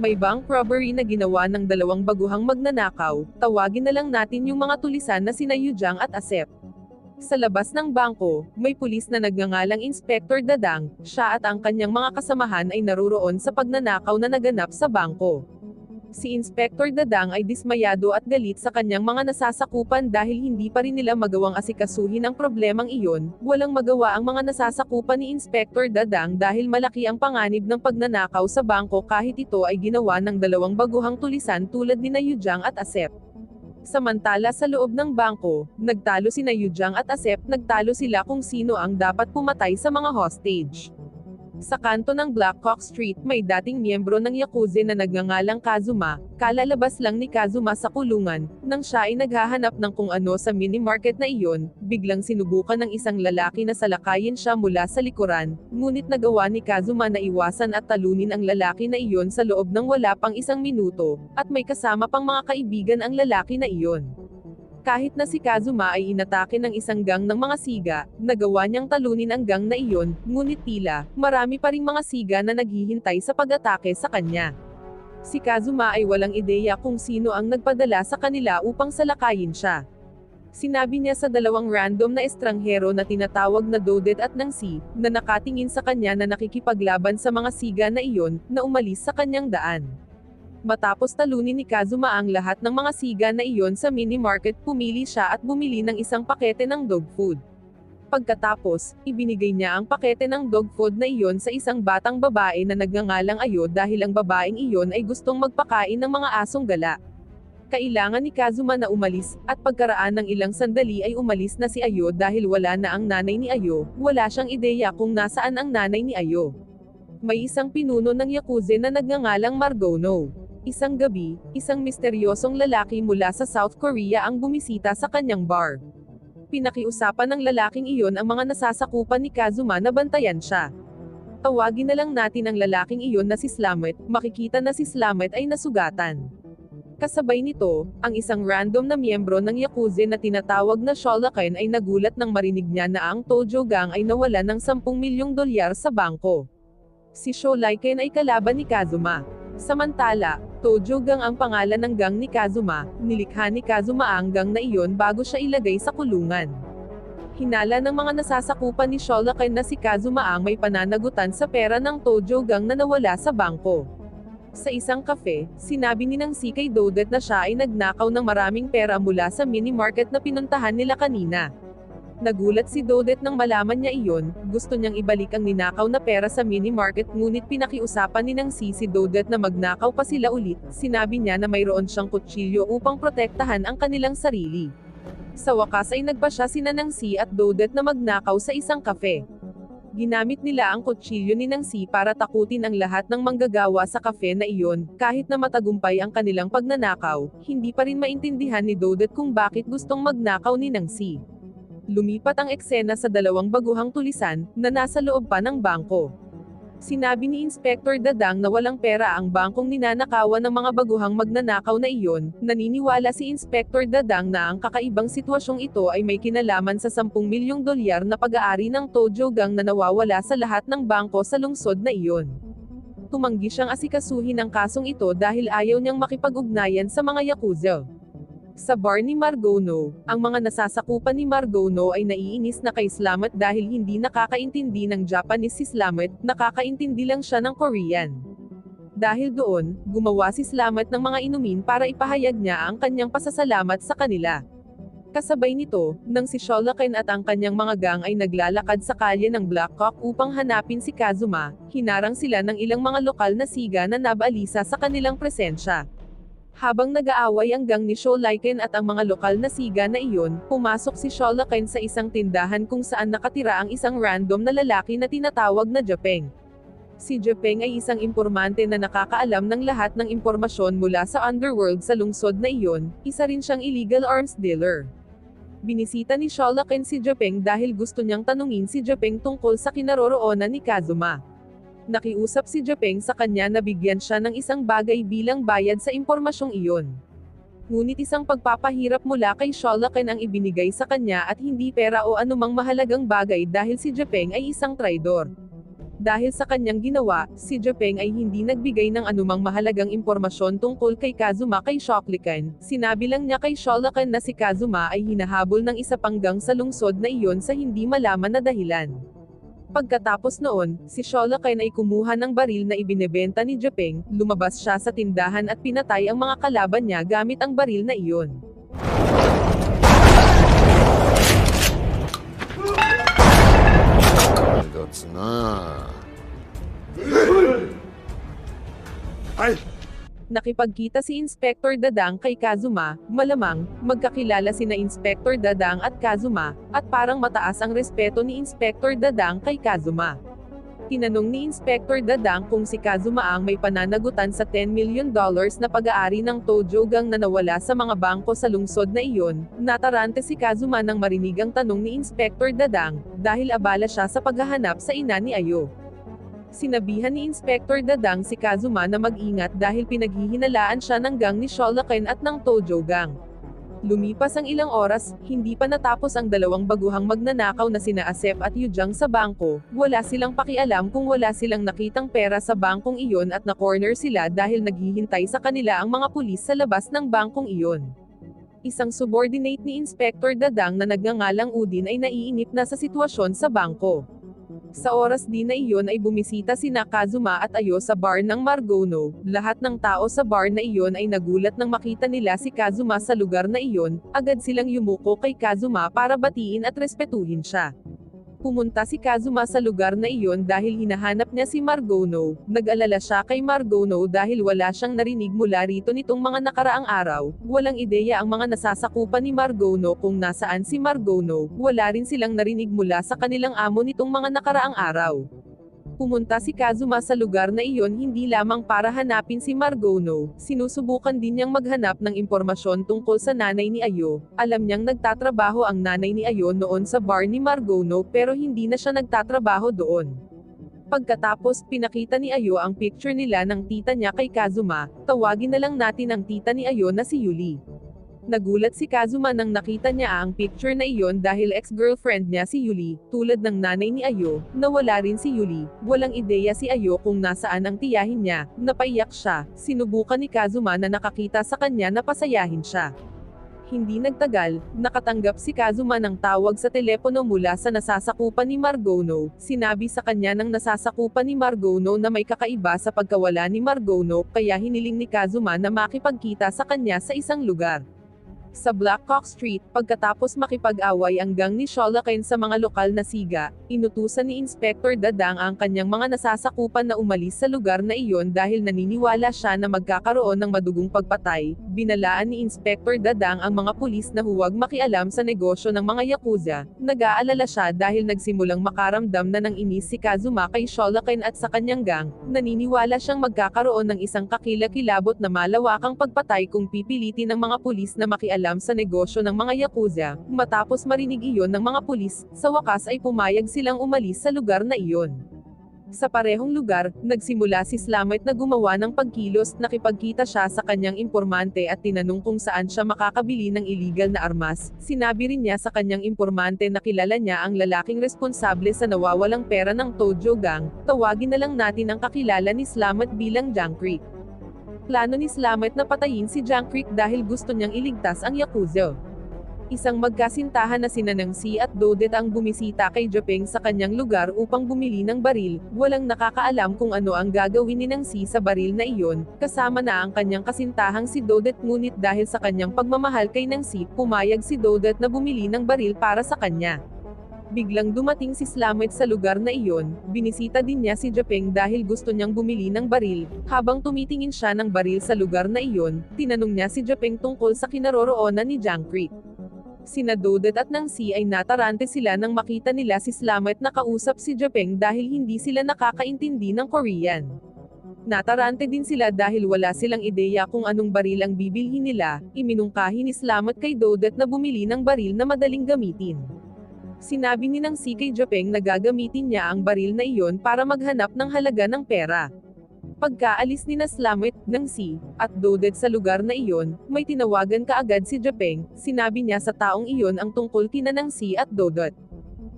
May bank robbery na ginawa ng dalawang baguhang magnanakaw, tawagin na lang natin yung mga tulisan na sina Yujang at Asep. Sa labas ng bangko, may pulis na nagngangalang Inspector Dadang, siya at ang kanyang mga kasamahan ay naruroon sa pagnanakaw na naganap sa bangko. Si Inspector Dadang ay dismayado at galit sa kanyang mga nasasakupan dahil hindi pa rin nila magawang asikasuhin ang problemang iyon, walang magawa ang mga nasasakupan ni Inspector Dadang dahil malaki ang panganib ng pagnanakaw sa bangko kahit ito ay ginawa ng dalawang baguhang tulisan tulad ni Yujang at Asep. Samantala sa loob ng bangko, nagtalo si Yujang at Asep, nagtalo sila kung sino ang dapat pumatay sa mga hostage. Sa kanto ng Blackhawk Street, may dating miyembro ng Yakuza na nagngangalang Kazuma, kalalabas lang ni Kazuma sa kulungan, nang siya ay naghahanap ng kung ano sa mini-market na iyon, biglang sinubukan ng isang lalaki na salakayin siya mula sa likuran, ngunit nagawa ni Kazuma na iwasan at talunin ang lalaki na iyon sa loob ng wala pang isang minuto, at may kasama pang mga kaibigan ang lalaki na iyon. Kahit na si Kazuma ay inatake ng isang gang ng mga siga, nagawa niyang talunin ang gang na iyon, ngunit tila, marami pa ring mga siga na naghihintay sa pag-atake sa kanya. Si Kazuma ay walang ideya kung sino ang nagpadala sa kanila upang salakayin siya. Sinabi niya sa dalawang random na estranghero na tinatawag na Dodet at Nangsi, na nakatingin sa kanya na nakikipaglaban sa mga siga na iyon, na umalis sa kanyang daan. Matapos talunin ni Kazuma ang lahat ng mga siga na iyon sa mini-market, pumili siya at bumili ng isang pakete ng dog food. Pagkatapos, ibinigay niya ang pakete ng dog food na iyon sa isang batang babae na nagngangalang Ayo dahil ang babaeng iyon ay gustong magpakain ng mga asong gala. Kailangan ni Kazuma na umalis, at pagkaraan ng ilang sandali ay umalis na si Ayo dahil wala na ang nanay ni Ayo, wala siyang ideya kung nasaan ang nanay ni Ayo. May isang pinuno ng Yakuza na nagngangalang Margono. Isang gabi, isang misteryosong lalaki mula sa South Korea ang bumisita sa kanyang bar. Pinakiusapan ng lalaking iyon ang mga nasasakupan ni Kazuma na bantayan siya. Tawagin na lang natin ang lalaking iyon na si Slamet, makikita na si Slamet ay nasugatan. Kasabay nito, ang isang random na miyembro ng Yakuza na tinatawag na Sholaken ay nagulat nang marinig niya na ang Tojo Gang ay nawala ng 10 milyong dolyar sa bangko. Si Sholaken ay kalaban ni Kazuma. Samantala, Tojo Gang ang pangalan ng gang ni Kazuma, nilikha ni Kazuma ang gang na iyon bago siya ilagay sa kulungan. Hinala ng mga nasasakupan ni Sholaken na si Kazuma ang may pananagutan sa pera ng Tojo Gang na nawala sa bangko. Sa isang kafe, sinabi ni Nang si kay Dodet na siya ay nagnakaw ng maraming pera mula sa mini-market na pinuntahan nila kanina. Nagulat si Dodet nang malaman niya iyon, gusto niyang ibalik ang ninakaw na pera sa mini-market ngunit pinakiusapan ni Nang si Dodet na magnakaw pa sila ulit, sinabi niya na mayroon siyang kutsilyo upang protektahan ang kanilang sarili. Sa wakas ay nagpa siya si Nang at Dodet na magnakaw sa isang kafe. Ginamit nila ang kutsilyo ni Nang para takutin ang lahat ng manggagawa sa kafe na iyon, kahit na matagumpay ang kanilang pagnanakaw, hindi pa rin maintindihan ni Dodet kung bakit gustong magnakaw ni Nang lumipat ang eksena sa dalawang baguhang tulisan, na nasa loob pa ng bangko. Sinabi ni Inspector Dadang na walang pera ang bangkong ninanakawan ng mga baguhang magnanakaw na iyon, naniniwala si Inspector Dadang na ang kakaibang sitwasyong ito ay may kinalaman sa 10 milyong dolyar na pag-aari ng Tojo Gang na nawawala sa lahat ng bangko sa lungsod na iyon. Tumanggi siyang asikasuhin ang kasong ito dahil ayaw niyang makipag-ugnayan sa mga Yakuza. Sa bar ni Margono, ang mga nasasakupan ni Margono ay naiinis na kay Slamet dahil hindi nakakaintindi ng Japanese si Slamet, nakakaintindi lang siya ng Korean. Dahil doon, gumawa si Slamet ng mga inumin para ipahayag niya ang kanyang pasasalamat sa kanila. Kasabay nito, nang si Sholaken at ang kanyang mga gang ay naglalakad sa kalye ng Blackhawk upang hanapin si Kazuma, hinarang sila ng ilang mga lokal na siga na nabalisa sa kanilang presensya. Habang nag-aaway ang gang ni Sholaken at ang mga lokal na siga na iyon, pumasok si Sholaken sa isang tindahan kung saan nakatira ang isang random na lalaki na tinatawag na Japeng. Si Japeng ay isang impormante na nakakaalam ng lahat ng impormasyon mula sa underworld sa lungsod na iyon, isa rin siyang illegal arms dealer. Binisita ni Sholaken si Japeng dahil gusto niyang tanungin si Japeng tungkol sa kinaroroonan ni Kazuma. Nakiusap si Japeng sa kanya na bigyan siya ng isang bagay bilang bayad sa impormasyong iyon. Ngunit isang pagpapahirap mula kay Sholaken ang ibinigay sa kanya at hindi pera o anumang mahalagang bagay dahil si Japeng ay isang traidor. Dahil sa kanyang ginawa, si Japeng ay hindi nagbigay ng anumang mahalagang impormasyon tungkol kay Kazuma kay Shoklikan. Sinabi lang niya kay Sholakan na si Kazuma ay hinahabol ng isa panggang sa lungsod na iyon sa hindi malaman na dahilan. Pagkatapos noon, si Sholakan ay kumuha ng baril na ibinebenta ni Japeng, lumabas siya sa tindahan at pinatay ang mga kalaban niya gamit ang baril na iyon. That's na. Nakipagkita si Inspector Dadang kay Kazuma, malamang, magkakilala sina Inspector Dadang at Kazuma, at parang mataas ang respeto ni Inspector Dadang kay Kazuma. Tinanong ni Inspector Dadang kung si Kazuma ang may pananagutan sa 10 million dollars na pag-aari ng Tojogang na nawala sa mga bangko sa lungsod na iyon, natarante si Kazuma nang marinig ang tanong ni Inspector Dadang, dahil abala siya sa paghahanap sa ina ni Ayo. Sinabihan ni Inspector Dadang si Kazuma na mag-ingat dahil pinaghihinalaan siya ng gang ni Sholaken at ng Tojo Gang. Lumipas ang ilang oras, hindi pa natapos ang dalawang baguhang magnanakaw na sina Asep at Yujang sa bangko, wala silang pakialam kung wala silang nakitang pera sa bangkong iyon at na-corner sila dahil naghihintay sa kanila ang mga pulis sa labas ng bangkong iyon. Isang subordinate ni Inspector Dadang na nagngangalang Udin ay naiinip na sa sitwasyon sa bangko. Sa oras din na iyon ay bumisita si Nakazuma at Ayo sa bar ng Margono. Lahat ng tao sa bar na iyon ay nagulat nang makita nila si Kazuma sa lugar na iyon, agad silang yumuko kay Kazuma para batiin at respetuhin siya. Pumunta si Kazuma sa lugar na iyon dahil hinahanap niya si Margono. Nag-alala siya kay Margono dahil wala siyang narinig mula rito nitong mga nakaraang araw. Walang ideya ang mga nasasakupan ni Margono kung nasaan si Margono. Wala rin silang narinig mula sa kanilang amo nitong mga nakaraang araw. Pumunta si Kazuma sa lugar na iyon hindi lamang para hanapin si Margono, sinusubukan din niyang maghanap ng impormasyon tungkol sa nanay ni Ayo. Alam niyang nagtatrabaho ang nanay ni Ayo noon sa bar ni Margono pero hindi na siya nagtatrabaho doon. Pagkatapos, pinakita ni Ayo ang picture nila ng tita niya kay Kazuma, tawagin na lang natin ang tita ni Ayo na si Yuli. Nagulat si Kazuma nang nakita niya ang picture na iyon dahil ex-girlfriend niya si Yuli, tulad ng nanay ni Ayo, nawala rin si Yuli, walang ideya si Ayo kung nasaan ang tiyahin niya, napaiyak siya, sinubukan ni Kazuma na nakakita sa kanya na pasayahin siya. Hindi nagtagal, nakatanggap si Kazuma ng tawag sa telepono mula sa nasasakupan ni Margono. Sinabi sa kanya ng nasasakupan ni Margono na may kakaiba sa pagkawala ni Margono, kaya hiniling ni Kazuma na makipagkita sa kanya sa isang lugar. Sa Blackhawk Street, pagkatapos makipag-away ang gang ni Sholakin sa mga lokal na siga, inutusan ni Inspector Dadang ang kanyang mga nasasakupan na umalis sa lugar na iyon dahil naniniwala siya na magkakaroon ng madugong pagpatay. Binalaan ni Inspector Dadang ang mga pulis na huwag makialam sa negosyo ng mga Yakuza. Nag-aalala siya dahil nagsimulang makaramdam na ng inis si Kazuma kay Sholakin at sa kanyang gang. Naniniwala siyang magkakaroon ng isang kakilakilabot na malawakang pagpatay kung pipilitin ng mga pulis na makialam alam sa negosyo ng mga Yakuza, matapos marinig iyon ng mga pulis, sa wakas ay pumayag silang umalis sa lugar na iyon. Sa parehong lugar, nagsimula si Slamet na gumawa ng pagkilos, nakipagkita siya sa kanyang impormante at tinanong kung saan siya makakabili ng illegal na armas. Sinabi rin niya sa kanyang impormante na kilala niya ang lalaking responsable sa nawawalang pera ng Tojo Gang, tawagin na lang natin ang kakilala ni Slamet bilang Jankrik. Plano ni Slamet na patayin si Jankrik dahil gusto niyang iligtas ang Yakuza. Isang magkasintahan na sina Nangsi at Dodet ang bumisita kay Japeng sa kanyang lugar upang bumili ng baril, walang nakakaalam kung ano ang gagawin ni Nangsi sa baril na iyon, kasama na ang kanyang kasintahang si Dodet ngunit dahil sa kanyang pagmamahal kay Nangsi, pumayag si Dodet na bumili ng baril para sa kanya. Biglang dumating si Slamet sa lugar na iyon, binisita din niya si Japeng dahil gusto niyang bumili ng baril, habang tumitingin siya ng baril sa lugar na iyon, tinanong niya si Japeng tungkol sa kinaroroonan ni Jankrit. Sina Dodet at Nangsi ay natarante sila nang makita nila si Slamet na kausap si Japeng dahil hindi sila nakakaintindi ng Korean. Natarante din sila dahil wala silang ideya kung anong baril ang bibilhin nila, iminungkahi ni Slamet kay Dodet na bumili ng baril na madaling gamitin. Sinabi ni ng si kay Japeng na gagamitin niya ang baril na iyon para maghanap ng halaga ng pera. Pagkaalis ni Naslamit, ng si, at Dodet sa lugar na iyon, may tinawagan kaagad si Japeng, sinabi niya sa taong iyon ang tungkol kina ng si at Dodot.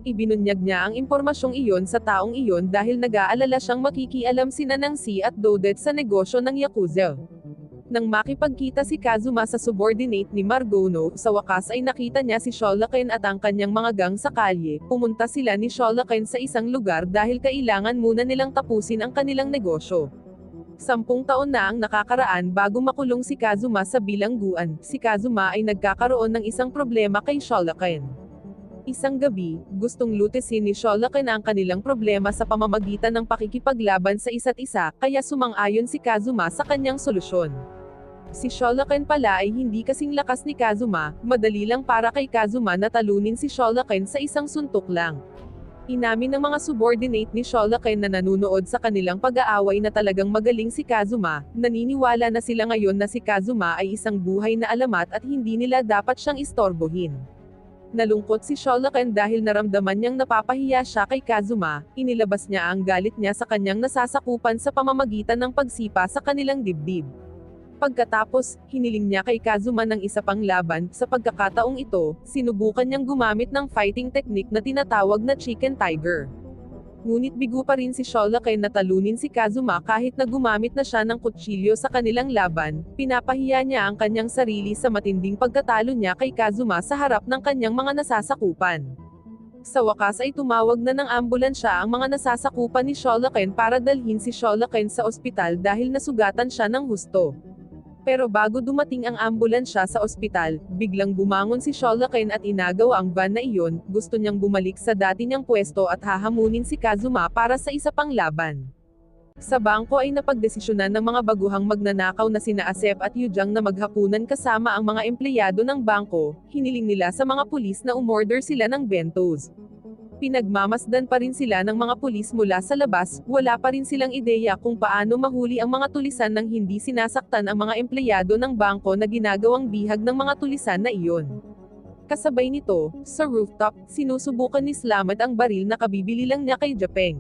Ibinunyag niya ang impormasyong iyon sa taong iyon dahil nag-aalala siyang makikialam sina Nangsi at Dodet sa negosyo ng Yakuza. Nang makipagkita si Kazuma sa subordinate ni Margono, sa wakas ay nakita niya si Sholaken at ang kanyang mga gang sa kalye. Pumunta sila ni Sholaken sa isang lugar dahil kailangan muna nilang tapusin ang kanilang negosyo. Sampung taon na ang nakakaraan bago makulong si Kazuma sa bilangguan, si Kazuma ay nagkakaroon ng isang problema kay Sholaken. Isang gabi, gustong lutesin ni Sholaken ang kanilang problema sa pamamagitan ng pakikipaglaban sa isa't isa, kaya sumang-ayon si Kazuma sa kanyang solusyon. Si Sholaken pala ay hindi kasing lakas ni Kazuma, madali lang para kay Kazuma na talunin si Sholaken sa isang suntok lang. Inamin ng mga subordinate ni Sholaken na nanunood sa kanilang pag-aaway na talagang magaling si Kazuma, naniniwala na sila ngayon na si Kazuma ay isang buhay na alamat at hindi nila dapat siyang istorbohin. Nalungkot si Sholaken dahil naramdaman niyang napapahiya siya kay Kazuma, inilabas niya ang galit niya sa kanyang nasasakupan sa pamamagitan ng pagsipa sa kanilang dibdib. Pagkatapos, hiniling niya kay Kazuma ng isa pang laban, sa pagkakataong ito, sinubukan niyang gumamit ng fighting technique na tinatawag na Chicken Tiger. Ngunit bigo pa rin si Sholaken na talunin si Kazuma kahit na gumamit na siya ng kutsilyo sa kanilang laban, pinapahiya niya ang kanyang sarili sa matinding pagkatalo niya kay Kazuma sa harap ng kanyang mga nasasakupan. Sa wakas ay tumawag na ng ambulansya ang mga nasasakupan ni Sholaken para dalhin si Sholaken sa ospital dahil nasugatan siya ng husto. Pero bago dumating ang ambulansya sa ospital, biglang bumangon si Sholaken at inagaw ang van na iyon, gusto niyang bumalik sa dati niyang pwesto at hahamunin si Kazuma para sa isa pang laban. Sa bangko ay napagdesisyonan ng mga baguhang magnanakaw na sina Asep at Yujang na maghapunan kasama ang mga empleyado ng bangko, hiniling nila sa mga pulis na umorder sila ng bentos. Pinagmamasdan pa rin sila ng mga pulis mula sa labas, wala pa rin silang ideya kung paano mahuli ang mga tulisan nang hindi sinasaktan ang mga empleyado ng bangko na ginagawang bihag ng mga tulisan na iyon. Kasabay nito, sa rooftop, sinusubukan ni Slamet ang baril na kabibili lang niya kay Japeng.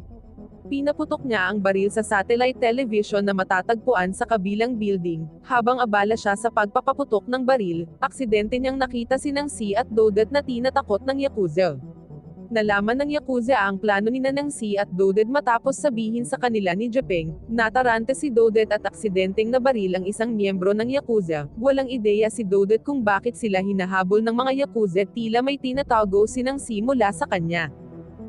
Pinaputok niya ang baril sa satellite television na matatagpuan sa kabilang building, habang abala siya sa pagpapaputok ng baril, aksidente niyang nakita si Nang Si at Dodet na tinatakot ng Yakuza. Nalaman ng Yakuza ang plano ni Nanang Si at Doded matapos sabihin sa kanila ni Japeng, natarante si Doded at aksidenteng nabaril ang isang miyembro ng Yakuza, walang ideya si Doded kung bakit sila hinahabol ng mga Yakuza tila may tinatago si Nang Si mula sa kanya.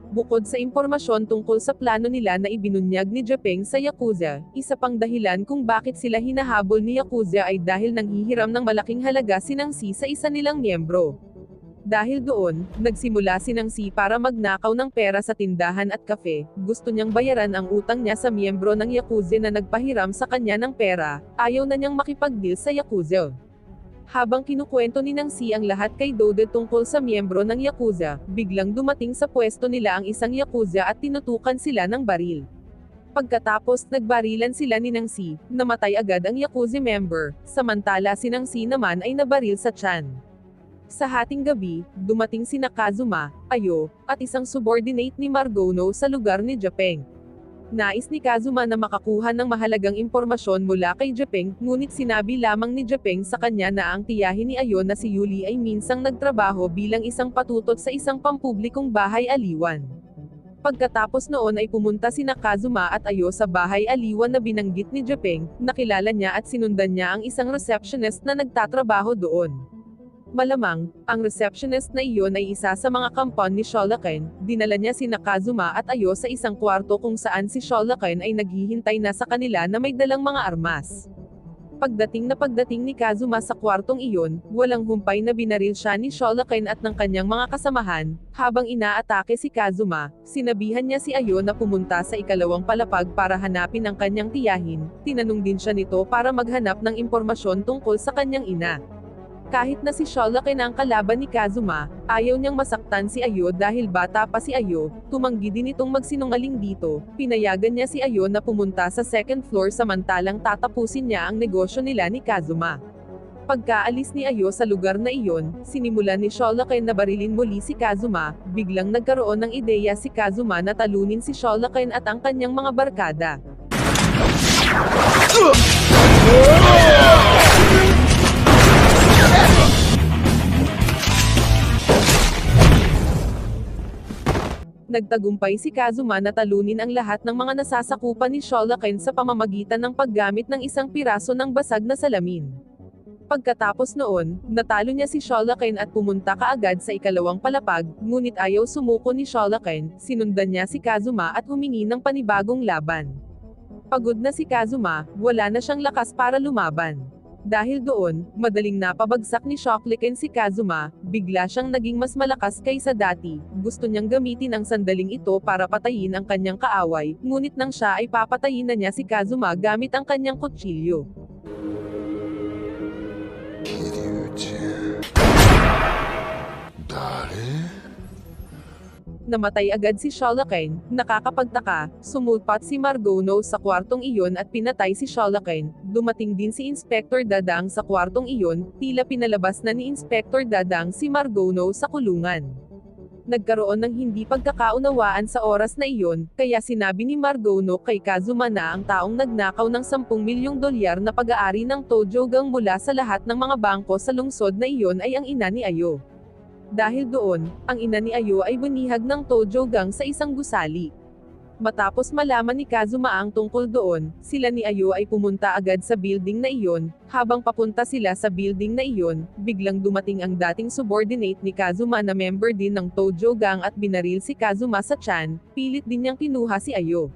Bukod sa impormasyon tungkol sa plano nila na ibinunyag ni Japeng sa Yakuza, isa pang dahilan kung bakit sila hinahabol ni Yakuza ay dahil nanghihiram ng malaking halaga si Nang Si sa isa nilang miyembro. Dahil doon, nagsimula si Nang Si para magnakaw ng pera sa tindahan at kafe, gusto niyang bayaran ang utang niya sa miyembro ng Yakuza na nagpahiram sa kanya ng pera, ayaw na niyang makipag-deal sa Yakuza. Habang kinukwento ni Nang Si ang lahat kay Dode tungkol sa miyembro ng Yakuza, biglang dumating sa pwesto nila ang isang Yakuza at tinutukan sila ng baril. Pagkatapos, nagbarilan sila ni Nang Si, namatay agad ang Yakuza member, samantala si Nang Si naman ay nabaril sa tiyan. Sa hating gabi, dumating si Nakazuma, Ayo, at isang subordinate ni Margono sa lugar ni Japeng. Nais ni Kazuma na makakuha ng mahalagang impormasyon mula kay Japeng, ngunit sinabi lamang ni Japeng sa kanya na ang tiyahin ni Ayo na si Yuli ay minsang nagtrabaho bilang isang patutot sa isang pampublikong bahay aliwan. Pagkatapos noon ay pumunta si Nakazuma at Ayo sa bahay aliwan na binanggit ni Japeng, nakilala niya at sinundan niya ang isang receptionist na nagtatrabaho doon. Malamang, ang receptionist na iyon ay isa sa mga kampon ni Sholaken, dinala niya si Nakazuma at Ayo sa isang kwarto kung saan si Sholaken ay naghihintay na sa kanila na may dalang mga armas. Pagdating na pagdating ni Kazuma sa kwartong iyon, walang humpay na binaril siya ni Sholaken at ng kanyang mga kasamahan, habang inaatake si Kazuma, sinabihan niya si Ayo na pumunta sa ikalawang palapag para hanapin ang kanyang tiyahin, tinanong din siya nito para maghanap ng impormasyon tungkol sa kanyang ina. Kahit na si Sholaken ang kalaban ni Kazuma, ayaw niyang masaktan si Ayo dahil bata pa si Ayo, tumanggi din itong magsinungaling dito, pinayagan niya si Ayo na pumunta sa second floor samantalang tatapusin niya ang negosyo nila ni Kazuma. Pagkaalis ni Ayo sa lugar na iyon, sinimulan ni Sholaken na barilin muli si Kazuma, biglang nagkaroon ng ideya si Kazuma na talunin si Sholaken at ang kanyang mga barkada. Nagtagumpay si Kazuma na talunin ang lahat ng mga nasasakupan ni Shoryuken sa pamamagitan ng paggamit ng isang piraso ng basag na salamin. Pagkatapos noon, natalo niya si Shoryuken at pumunta kaagad sa ikalawang palapag, ngunit ayaw sumuko ni Shoryuken, sinundan niya si Kazuma at humingi ng panibagong laban. Pagod na si Kazuma, wala na siyang lakas para lumaban. Dahil doon, madaling napabagsak ni Shoryuken si Kazuma, bigla siyang naging mas malakas kaysa dati, gusto niyang gamitin ang sandaling ito para patayin ang kanyang kaaway, ngunit nang siya ay papatayin na niya si Kazuma gamit ang kanyang kutsilyo. Namatay agad si Shoryuken, nakakapagtaka, sumulpat si Margono sa kwartong iyon at pinatay si Shoryuken, dumating din si Inspector Dadang sa kwartong iyon, tila pinalabas na ni Inspector Dadang si Margono sa kulungan. Nagkaroon ng hindi pagkakaunawaan sa oras na iyon, kaya sinabi ni Margono kay Kazuma na ang taong nagnakaw ng 10 milyong dolyar na pag-aari ng Tojogang mula sa lahat ng mga bangko sa lungsod na iyon ay ang ina ni Ayo. Dahil doon, ang ina ni Ayo ay bunihag ng Tojogang sa isang gusali. Matapos malaman ni Kazuma ang tungkol doon, sila ni Ayo ay pumunta agad sa building na iyon, habang papunta sila sa building na iyon, biglang dumating ang dating subordinate ni Kazuma na member din ng Tojogang at binaril si Kazuma sa tiyan, pilit din niyang kinuha si Ayo.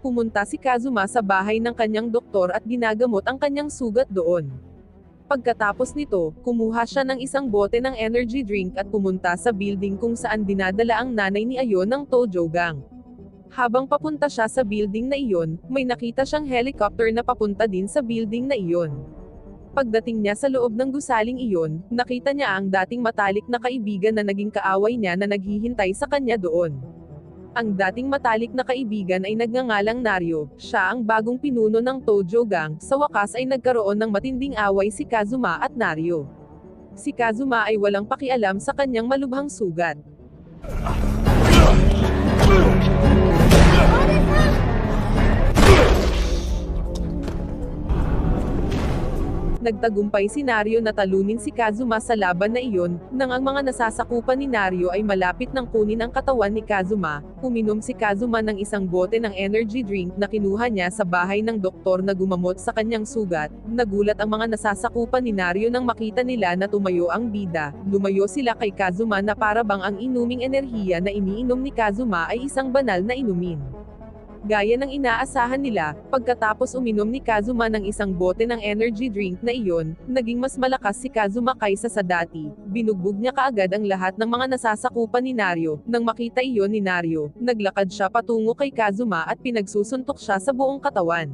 Pumunta si Kazuma sa bahay ng kanyang doktor at ginagamot ang kanyang sugat doon. Pagkatapos nito, kumuha siya ng isang bote ng energy drink at pumunta sa building kung saan dinadala ang nanay ni Ayo ng Tojogang. Habang papunta siya sa building na iyon, may nakita siyang helicopter na papunta din sa building na iyon. Pagdating niya sa loob ng gusaling iyon, nakita niya ang dating matalik na kaibigan na naging kaaway niya na naghihintay sa kanya doon. Ang dating matalik na kaibigan ay nagngangalang Naryo, siya ang bagong pinuno ng Tojo Gang, sa wakas ay nagkaroon ng matinding away si Kazuma at Naryo. Si Kazuma ay walang pakialam sa kanyang malubhang sugat. Nagtagumpay si Naryo na talunin si Kazuma sa laban na iyon, nang ang mga nasasakupan ni Naryo ay malapit ng kunin ang katawan ni Kazuma, uminom si Kazuma ng isang bote ng energy drink na kinuha niya sa bahay ng doktor na gumamot sa kanyang sugat, nagulat ang mga nasasakupan ni Naryo nang makita nila na tumayo ang bida, lumayo sila kay Kazuma na para bang ang inuming enerhiya na iniinom ni Kazuma ay isang banal na inumin. Gaya ng inaasahan nila, pagkatapos uminom ni Kazuma ng isang bote ng energy drink na iyon, naging mas malakas si Kazuma kaysa sa dati, binugbog niya kaagad ang lahat ng mga nasasakupan ni Naryo, nang makita iyon ni Naryo, naglakad siya patungo kay Kazuma at pinagsusuntok siya sa buong katawan.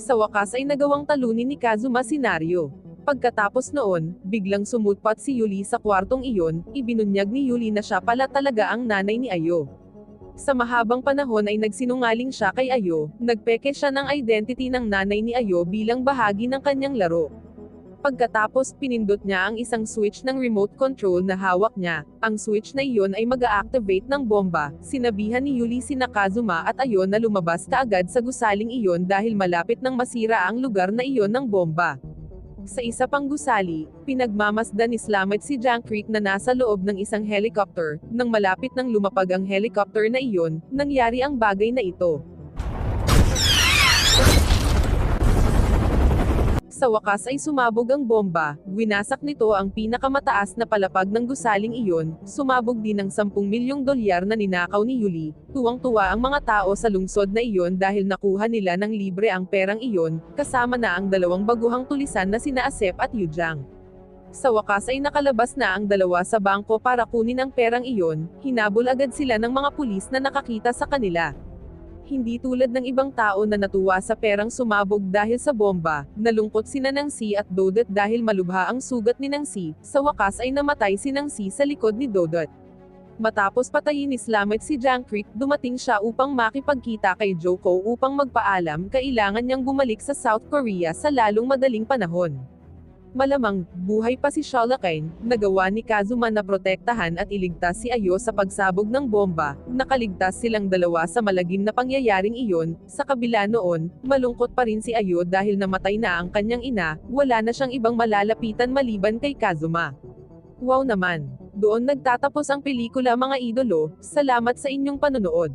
Sa wakas ay nagawang talunin ni Kazuma si Naryo. Pagkatapos noon, biglang sumulpat si Yuli sa kwartong iyon, ibinunyag ni Yuli na siya pala talaga ang nanay ni Ayo. Sa mahabang panahon ay nagsinungaling siya kay Ayo, nagpeke siya ng identity ng nanay ni Ayo bilang bahagi ng kanyang laro. Pagkatapos pinindot niya ang isang switch ng remote control na hawak niya, ang switch na iyon ay mag-a-activate ng bomba, sinabihan ni Yuli si Nakazuma at Ayo na lumabas kaagad sa gusaling iyon dahil malapit nang masira ang lugar na iyon ng bomba. Sa isa pang gusali, pinagmamasdan ni Slamet si Jankreek na nasa loob ng isang helicopter, nang malapit nang lumapag ang helicopter na iyon, nangyari ang bagay na ito. Sa wakas ay sumabog ang bomba, winasak nito ang pinakamataas na palapag ng gusaling iyon, sumabog din ang 10 milyong dolyar na ninakaw ni Yuli, tuwang-tuwa ang mga tao sa lungsod na iyon dahil nakuha nila ng libre ang perang iyon, kasama na ang dalawang baguhang tulisan na sina Asep at Yujang. Sa wakas ay nakalabas na ang dalawa sa bangko para kunin ang perang iyon, hinabol agad sila ng mga pulis na nakakita sa kanila. Hindi tulad ng ibang tao na natuwa sa perang sumabog dahil sa bomba, nalungkot si Nanangsi at Dodot dahil malubha ang sugat ni Nangsi, sa wakas ay namatay si Nangsi sa likod ni Dodot. Matapos patayin ni Slamet si Jankreek, dumating siya upang makipagkita kay Joko upang magpaalam kailangan niyang bumalik sa South Korea sa lalong madaling panahon. Malamang, buhay pa si Shoryuken, nagawa ni Kazuma na protektahan at iligtas si Ayo sa pagsabog ng bomba, nakaligtas silang dalawa sa malagim na pangyayaring iyon, sa kabila noon, malungkot pa rin si Ayo dahil namatay na ang kanyang ina, wala na siyang ibang malalapitan maliban kay Kazuma. Wow naman! Doon nagtatapos ang pelikula mga idolo, salamat sa inyong panonood.